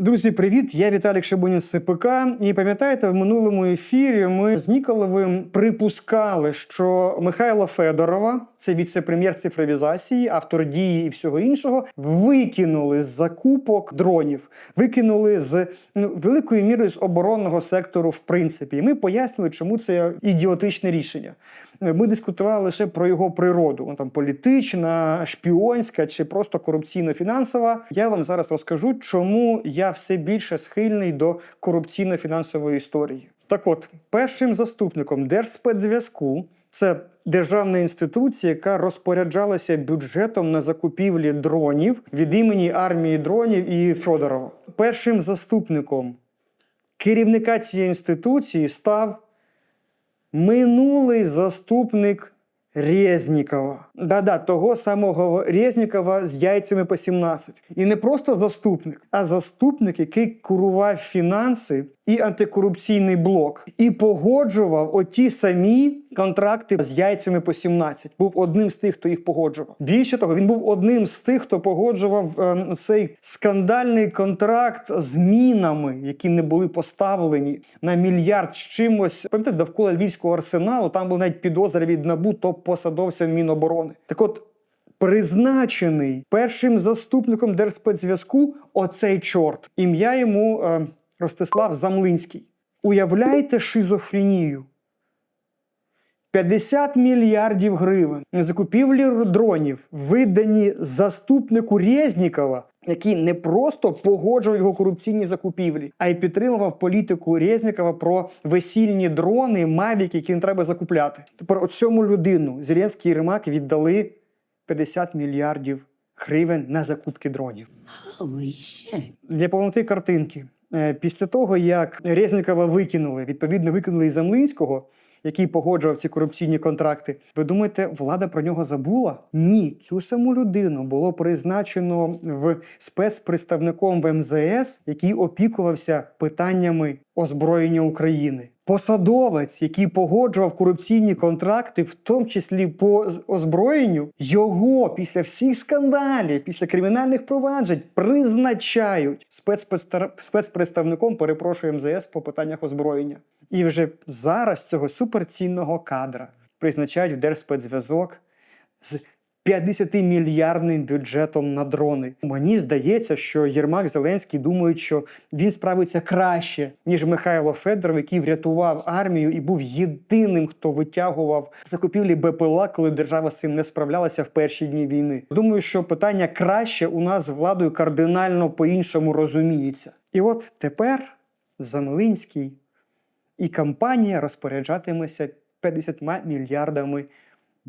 Друзі, привіт! Я Віталік Шабунін з СПК. І пам'ятаєте, в минулому ефірі ми з Ніколовим припускали, що Михайла Федорова, це віце-прем'єр цифровізації, автор дії і всього іншого, викинули з закупок дронів, викинули з ну, великою мірою з оборонного сектору, в принципі. І ми пояснили, чому це ідіотичне рішення. Ми дискутували лише про його природу, там політична, шпіонська чи просто корупційно-фінансова. Я вам зараз розкажу, чому я все більше схильний до корупційно-фінансової історії. Так от, першим заступником Держспецзв'язку це державна інституція, яка розпоряджалася бюджетом на закупівлі дронів від імені армії дронів і Федорова. Першим заступником керівника цієї інституції став минулий заступник Резнікова. Да-да, того самого Резнікова з яйцями по 17. І не просто заступник, а заступник, який курував фінанси і антикорупційний блок, і погоджував оті самі контракти з яйцями по 17. Був одним з тих, хто їх погоджував. Більше того, він був одним з тих, хто погоджував ем, цей скандальний контракт з мінами, які не були поставлені на мільярд з чимось. Пам'ятаєте, довкола львівського арсеналу там був навіть підозра від набу топ-посадовця Міноборони. Так от. Призначений першим заступником Держспецзв'язку оцей чорт. Ім'я йому е, Ростислав Замлинський. Уявляєте шизофренію? 50 мільярдів гривень на закупівлі дронів видані заступнику Резнікова, який не просто погоджував його корупційні закупівлі, а й підтримував політику Резнікова про весільні дрони, мавіки, які не треба закупляти. Тепер цьому людину Зеленський і Римак віддали 50 мільярдів гривень на закупки дронів. Для повноти картинки. Е, Після того, як Резнікова викинули, відповідно викинули і Замлинського, який погоджував ці корупційні контракти. Ви думаєте, влада про нього забула? Ні, цю саму людину було призначено в спецпредставником в МЗС, який опікувався питаннями озброєння України. Посадовець, який погоджував корупційні контракти, в тому числі по озброєнню, його після всіх скандалів, після кримінальних проваджень призначають спецпредставником, перепрошую МЗС по питаннях озброєння. І вже зараз цього суперцінного кадра призначають в Держспецзв'язок з 50-мільярдним бюджетом на дрони. Мені здається, що Єрмак Зеленський думають, що він справиться краще, ніж Михайло Федоров, який врятував армію і був єдиним, хто витягував закупівлі БПЛА, коли держава з цим не справлялася в перші дні війни. Думаю, що питання краще у нас з владою кардинально по-іншому розуміється. І от тепер Замлинський і компанія розпоряджатиметься 50 мільярдами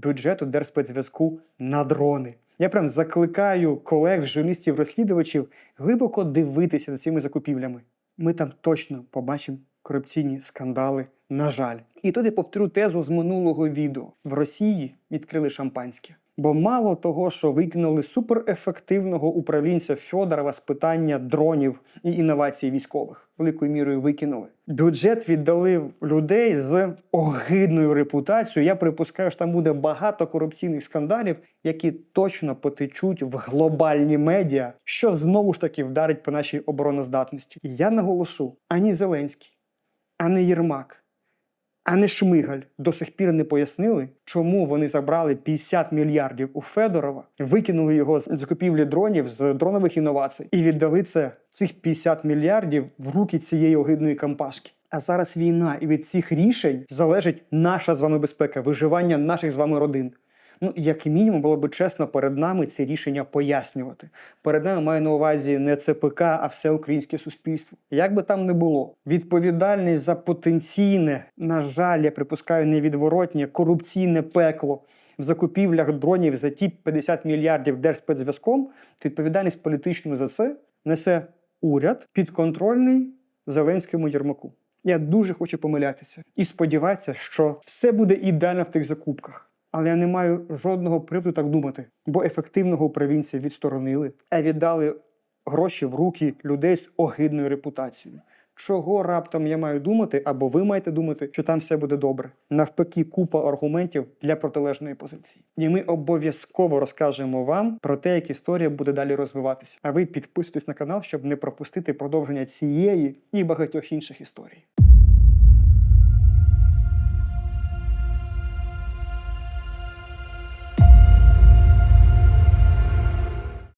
бюджету Держспецзв'язку на дрони. Я прям закликаю колег, журналістів, розслідувачів глибоко дивитися за цими закупівлями. Ми там точно побачимо корупційні скандали, на жаль. І тут я повторю тезу з минулого відео: в Росії відкрили шампанське. Бо мало того, що викинули суперефективного управлінця Фьодорова з питання дронів і інновацій військових, великою мірою викинули. Бюджет віддали людей з огидною репутацією. Я припускаю, що там буде багато корупційних скандалів, які точно потечуть в глобальні медіа, що знову ж таки вдарить по нашій обороноздатності. І я наголошу: ані Зеленський, ані Єрмак. А не Шмигаль до сих пір не пояснили, чому вони забрали 50 мільярдів у Федорова, викинули його з закупівлі дронів з дронових інновацій і віддали це цих 50 мільярдів в руки цієї огидної кампашки. А зараз війна, і від цих рішень залежить наша з вами безпека, виживання наших з вами родин. Ну, як мінімум, було б чесно перед нами ці рішення пояснювати. Перед нами маю на увазі не ЦПК, а все українське суспільство. Як би там не було, відповідальність за потенційне, на жаль, я припускаю, невідворотнє корупційне пекло в закупівлях дронів за ті 50 мільярдів держспецзв'язком, відповідальність політичну за це несе уряд підконтрольний Зеленському Єрмаку. Я дуже хочу помилятися і сподіватися, що все буде ідеально в тих закупках. Але я не маю жодного приводу так думати, бо ефективного управлінця відсторонили, а віддали гроші в руки людей з огидною репутацією. Чого раптом я маю думати, або ви маєте думати, що там все буде добре? Навпаки, купа аргументів для протилежної позиції. І ми обов'язково розкажемо вам про те, як історія буде далі розвиватися. А ви підписуйтесь на канал, щоб не пропустити продовження цієї і багатьох інших історій.